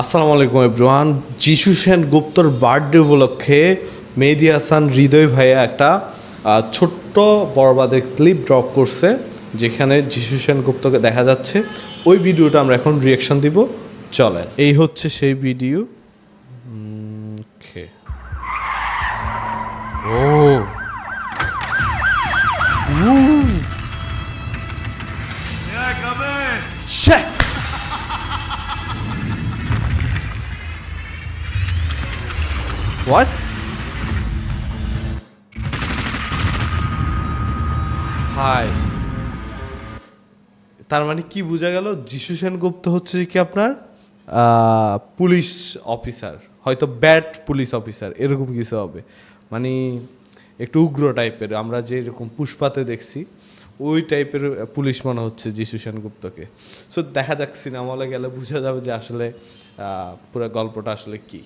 আসসালামু আলাইকুম এভরিওয়ান যিশু সেন গুপ্তর বার্থডে উপলক্ষে মেহেদি হাসান হৃদয় ভাইয়া একটা ছোট্ট বরবাদের ক্লিপ ড্রপ করছে যেখানে যিশু সেন গুপ্তকে দেখা যাচ্ছে। ওই ভিডিওটা আমরা এখন রিয়াকশন দিব। চলেন এই হচ্ছে সেই ভিডিও. ও। What? হাই তার মানে কি বোঝা গেল? যিশু সেনগুপ্ত হচ্ছে কি আপনার? Police officer. হয়তো ব্যাট পুলিশ অফিসার। এরকম কিছু হবে। মানে একটু উগ্র টাইপের। আমরা যে এরকম পুষ্পাতে দেখছি, ওই টাইপের পুলিশ মনে হচ্ছে যিশু সেনগুপ্তকে। সো দেখা যাক সিনেমা হলে গেলে বোঝা যাবে যে আসলে পুরো গল্পটা আসলে কি।